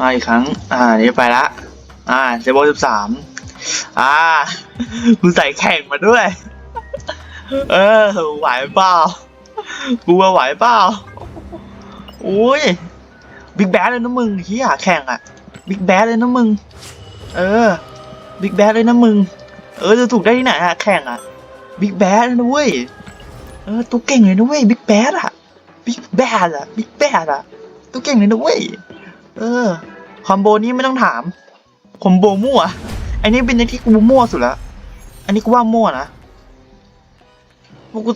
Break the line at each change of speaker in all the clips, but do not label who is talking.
มาอีกครั้ง อ่า นี่ไปละ อ่าเซโบสิบสามอ่ากูใส่แข่งมาด้วย เออ ไหวเปล่า กูว่าไหวเปล่าโอ้ย บิ๊กแบดเลยนะมึงเฮียแข่งอะ บิ๊กแบดเลยนะมึง เออ บิ๊กแบดเลยนะมึง เออ จะถูกได้ที่ไหนอะแข่งอะ บิ๊กแบดนะเว้ย เออ ตัวเก่งเลยนะเว้ย บิ๊กแบดอะบิ๊กแบดอะบิ๊กแบดอะตัวเก่งเลยนะเว้ย เออ คอมโบนี้ไม่ต้องถามคอมโบมั่ว อันนี้เป็นอย่าที่กูมั่วสุดละ อันนี้กูว่ามั่วนะ พวกกู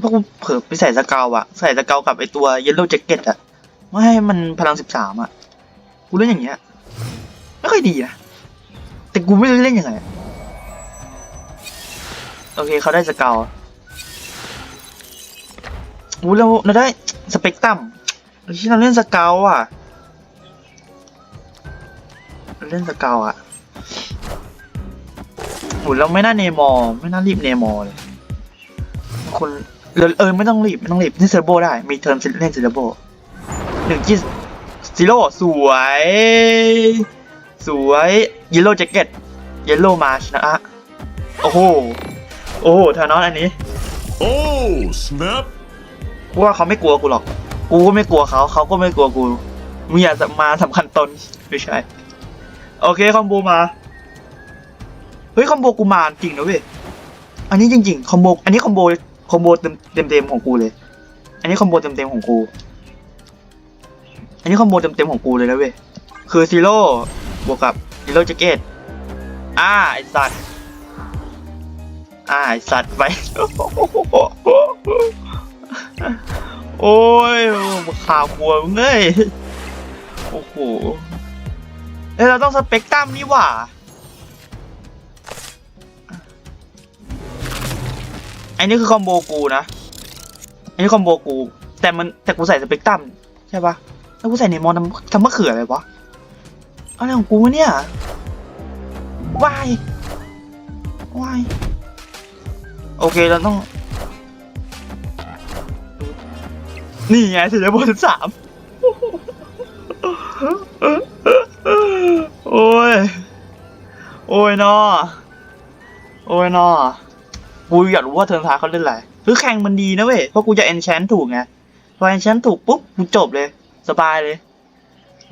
พวกกูเผลอไปใส่สเกลอะใส่สเกลกับไอตัวเยลโล่แจ็คเก็ตอะไม่ให้มันพลังสิบสามอะกูเล่นอย่างเงี้ย ไม่ค่อยดีนะ แต่กูไม่รู้เล่นยังไง โอเคเขาได้สเกลอู้เราเราได้สเปกตรัมที่เราเล่นสเกลอะ เราเล่นสเกลอะโอ้เราไม่น่าเนมอร์ไม่น่ารีบเนมอร์เลยคนเออเออไม่ต้องรีบไม่ต้องรีบเล่นเซอร์โบได้ มีเทิร์นเล่นเซอร์โบหนึ่งจีซีโร่สวย สวยเยลโล่แจ็คเก็ตเยลโล่มาชนะโอ้โหโอ้โหธานอสอันนี้
Oh, snap!
กูว่าเขาไม่กลัวกูหรอก กูก็ไม่กลัวเขา เขาก็ไม่กลัวกูมึงอย่ามาสำคัญตนไม่ใช่ โอเคคอมโบมา เฮ้ยคอมโบกูมาจริงนะเว้ย อันนี้จริงๆคอมโบ อันนี้คอมโบคอมโบเต็มเต็มเต็มของกูเลย อันนี้คอมโบเต็มเต็มของกู อันนี้คอมโบเต็มเต็มของกูเลยนะเว้ย คือซีโร่บวกกับซีโร่แจ็คเก็ตอ่าไอสัตว์อ่าไอสัตว์ไปโอ้ยข่าวกลัวมึงยโอ้โห เอ้ยเราต้องสเปกตรัมนี่หว่าอันนี้คือคอมโบกูนะอันนี้คอมโบกู แต่มันแต่กูใส่สเปกตรัมใช่ปะแล้วกูใส่เนมอนทำทำมะเขืออะไรวะอะไรของกูเนี่ย วายวาย โอเคเราต้อง นี่ไงถึงจะบนสาม โอ้ย โอ้ยนอโอ้ยนอกูอยากรู้ว่าเทิร์นท้ายเขาเล่นอะไรคือแข่งมันดีนะเว้ย เพราะกูจะเอนชนถูกไง พอเอนชนถูกปุ๊บ กูจบเลย สบายเลย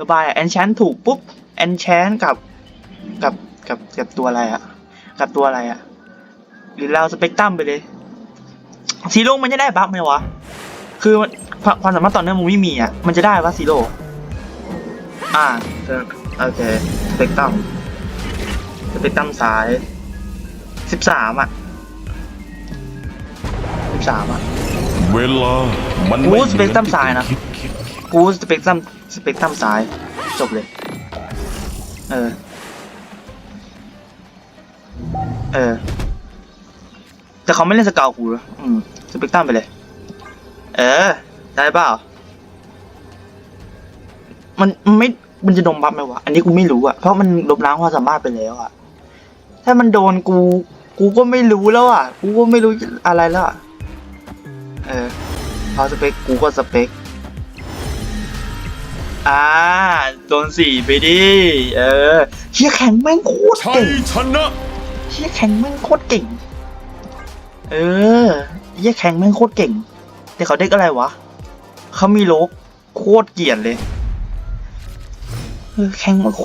สบายเอนชนถูกปุ๊บเอนชนกับ กับ กับ กับตัวอะไรอะกับตัวอะไรอะหรือเราสเปกตรัมไปเลยซีโร่มันจะได้บัฟไหมวะ คือความสามารถต่อเนื่องมันไม่มีอะ มันจะได้วะซีโร่อ่าโอเค เปกตรัมสเปกตรัมซ้ายสิบสามอะสิบสามอะ
เวลา มัน
โอ้
ไม่
สเปกตรัมซ้ายนะ
คิดคิดคิด
กูสเปกตรัมสเปกตรัมซ้ายจบเลย เออ เออ แต่เขาไม่เล่นสเกลกูนะอืมสเปกตรัมไปเลย เออ ได้เปล่ามันมันไม่ มันจะโดนบัฟไหมวะ อันนี้กูไม่รู้อะเพราะมันลบล้างความสามารถไปแล้วอะถ้ามันโดนกู กูก็ไม่รู้แล้วอะกูก็ไม่รู้อะไรแล้วอะเออพอสเปคกูก็สเปคอ่าโดนสี่ไปดิ เออเฮียแข็งแม่งโคตร
ชั
เก่
ย
ง
ชนะ
เฮียแข็งแม่งโคตรเก่ง เออเฮียแข็งแม่งโคตรเก่ง แต่เขาเด็กอะไรวะ เขามีโลกโคตรเกลียดเลย เออแข็งโอ้โห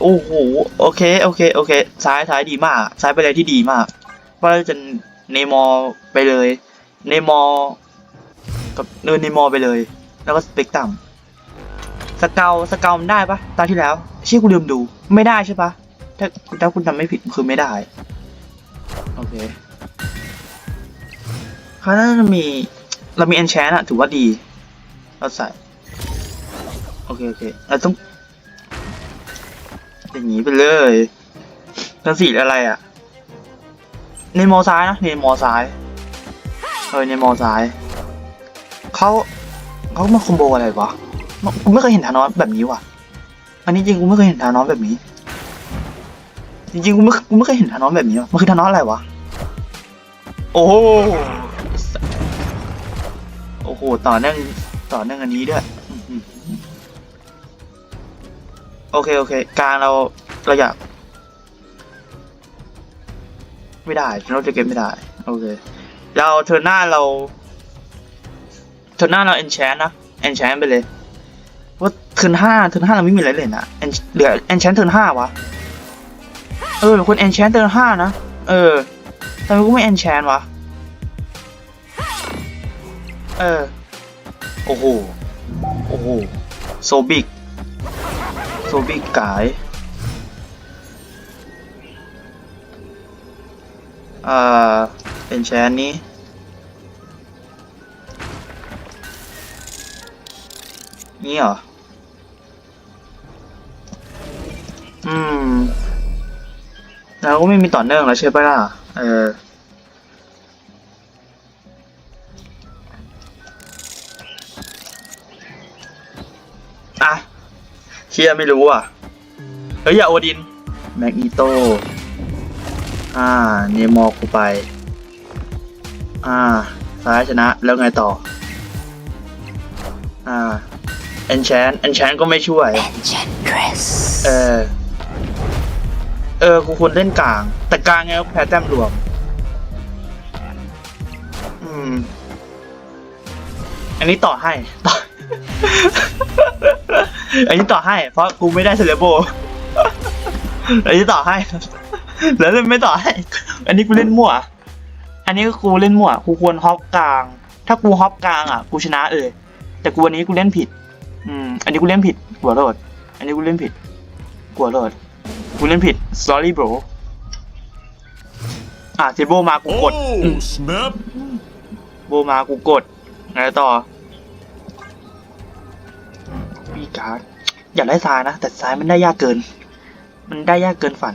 โอ้โหโอเคโอเคโอเคซ้ายซ้ายดีมาก ซ้ายไปเลยที่ดีมาก ว่าจะเนมอไปเลยเนมอกับเนินเนมอไปเลย แล้วก็สเปกตรัมสเกลสเกลมันได้ปะตอนที่แล้วเชี่ยกูลืมดูไม่ได้ใช่ปะถ้าถ้าคุณทำไม่ผิดคือไม่ได้ โอเคเขาน่าจะมีเรามี enchant อะถือว่าดี เราใส่ โอเคโอเคเราต้อง อย่างนี้ไปเลยแล้วสีอะไรอะในมอซ้ายนะในมอซ้ายเออในมอซ้ายเขาเขามาคอมโบอะไรวะกูไม่เคยเห็นธานอสแบบนี้ว่ะ อันนี้จริงกูไม่เคยเห็นธานอสแบบนี้ จริงๆกูไม่กูไม่เคยเห็นธานอสแบบนี้ว่ะมันคือธานอสอะไรวะ โอ้โห โอ้โห ต่อเนื่องต่อเนื่องอันนี้ด้วย โอเค โอเค กางเราเราอยาก ไม่ได้เราจะเก็บไม่ได้ โอเค เราเทอร์หน้าเราเทอร์หน้าเราเอนแชนนะเอนแชนไปเลยว่าเทิร์ห้าเทิร์ห้าเราไม่มีอะไรเลยนะเหลือเอนแชนเทิร์ห้าวะเออคนเอนแชนเทิร์ห้านะเออทำไมกูไม่เอนแชนวะเออโอ้โหโอ้โหโซบิก ซบิกกายอ่อเป็นแชนนี้นี่เหรอ อืมแล้วก็ไม่มีต่อเนื่องแล้วใช่ปะล่ะ เออ เชียไม่รู้อะ เฮ้ยอย่าโอดิน แมกนีโต อ่า เนมอร์กูไป อ่า ซ้ายชนะแล้วไงต่อ อ่าเอนแชนเอนแชนก็ไม่ช่วย
Enchantress.
เออ เออ กูควรเล่นกลาง แต่กลางไงก็แพ้แต้มรวม อืม อันนี้ต่อให้ต่อ อันนี้ต่อให้ เพราะกูไม่ได้เซเลโบอันนี้ต่อให้ แล้วเล่นไม่ต่อให้ อันนี้กูเล่นมั่ว อันนี้ก็กูเล่นมั่ว กูควรฮอปกลาง ถ้ากูฮอปกลางอะ กูชนะเลย แต่กูวันนี้กูเล่นผิด อืม อันนี้กูเล่นผิดหัวโรดอันนี้กูเล่นผิดกลัวโรดกูเล่นผิด sorry bro อะเจโบมากูกดอื
Oh
ม
snap!
โบมากูกดไงต่อ พี่การ์ดอยากได้ซ้ายนะ แต่ซ้ายมันได้ยากเกิน มันได้ยากเกินฝัน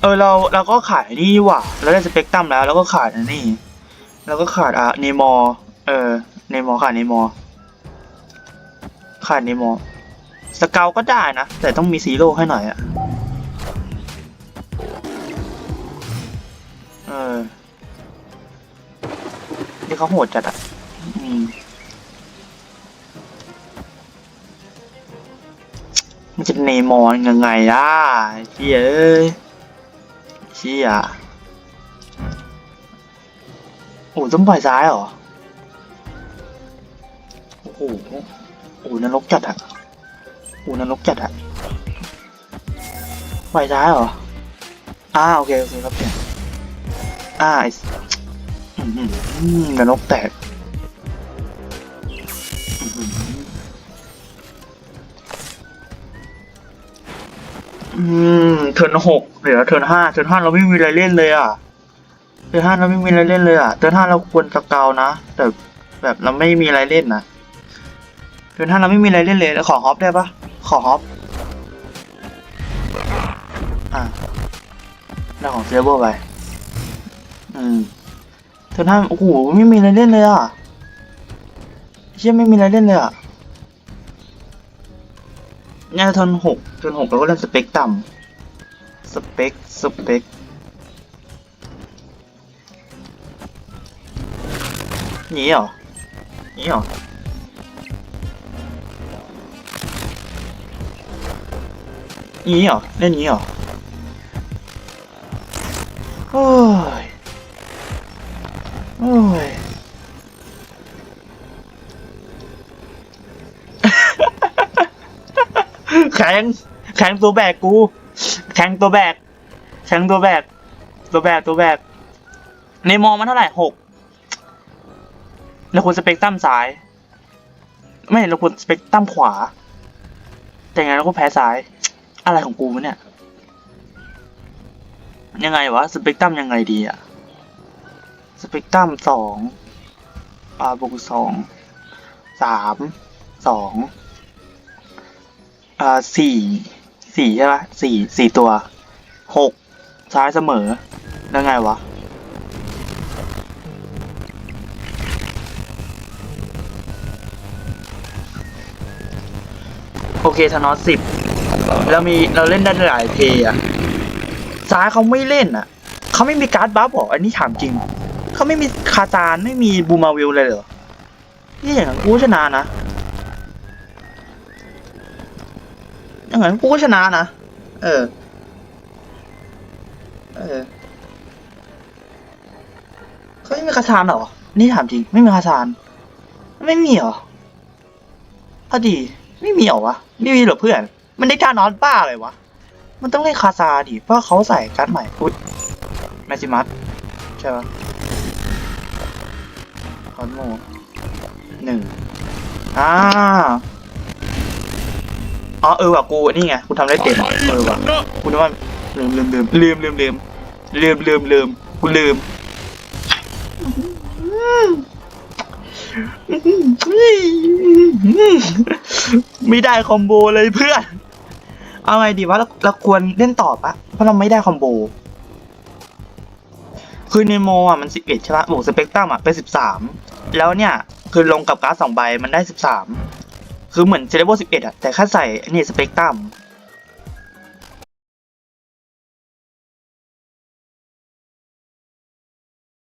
เออเราเราก็ขายนี่ว่ะเราได้สเปกตรัมแล้วเราก็ขาดอันนี่เราก็ขาดอะเนมอร์เออเนมอร์ขาดเนมอร์ขาดเนมอร์สเกลก็ได้นะ แต่ต้องมีซีโร่ให้หน่อยอะเออนี่เขาโหดจัดอะอืม จะเนมอนยังไงล่ะเชี่ยเอ้ยเชี่ยโอ้ต้องปล่อยซ้ายเหรอ โอ้โหโอ้นรกจัดอะโอ้นรกจัดอะปล่อยซ้ายเหรออ่าโอเคโอเคครับเปลี่ยอ่าอ้อื้อหือนรกแตก อืมเทิร์นหกเหลือเทิร์นห้าเทิร์นห้าเราไม่มีอะไรเล่นเลยอะเทิร์นห้าเราไม่มีอะไรเล่นเลยอะเทิร์นห้าเราควรสเกานะแต่แบบเราไม่มีอะไรเล่นนะเทิร์นห้าเราไม่มีอะไรเล่นเลยขอฮอปได้ปะขอฮอปอะได้ของเซเบอร์ไปอืมเธอท่าโอ้โหไม่มีอะไรเล่นเลยอะเชี่ยไม่มีอะไรเล่นเลยอะ เนี่ยทนหกทนหกเราก็เล่นสเปกต่ำสเปกสเปกหนีเหรอหนีเหรอหนีเหรอเล่นหนีเหรอโอ้ยโอ้ย แข็งแข็งตัวแบกกู แข็งตัวแบก แข็งตัวแบก ตัวแบกตัวแบก ในมองมันเท่าไหร่หกเราควรสเปกตรัมซ้าย ไม่เราควรสเปกตรัมขวา แต่ไงเราก็แพ้ซ้าย อะไรของกูวะเนี่ย ยังไงวะสเปกตรัมยังไงดีอะสเปกตรัมสองอ่าบวกสองสามสอง อ่าสี่สี่ใช่ปะสี่สี่ตัวหกซ้ายเสมอแล้วไงวะโอเคธนอสสิบเรามีเราเล่นได้หลายเพย์อะซ้ายเขาไม่เล่นอะเขาไม่มีการ์ดบัฟหรออันนี้ถามจริง เขาไม่มีคาตานไม่มีบูมาวิลเลยเหรอนี่อย่างกูชนะนะ อย่างนั้นกูก็ชนะนะ เออ เออเขาไม่มีคาซานเหรอ นี่ถามจริง ไม่มีคาซาน ไม่มีเหรอพอดี ไม่มีเหรอวะ ไม่มีเหรอเพื่อน มันได้ท่านอนป้าเลยวะ มันต้องเล่นคาซาดิเพราะเขาใส่การ์ดใหม่อุ๊ยแมจิมัสใช่ปะคอนโมหนึ่งอ่า อ๋อเออว่ะกูนี่ไงกูทำได้เต็มเออว่ะกูนึกว่าลืมลืมลืมลืมลืมลืมลืมลืมลืมกูลืมไม่ได้คอมโบเลยเพื่อน เอาไงดีวะเราเราควรเล่นต่อปะเพราะเราไม่ได้คอมโบ คือในโมอะมันสิบเอ็ดใช่ปะบวกสเปกตรัมอะเป็นสิบสามแล้วเนี่ย คือลงกับการ์ดสองใบมันได้สิบสาม คือเหมือนเซเลโบสิบเอ็ดอะแต่แค่ใส่นี่สเปกตรัม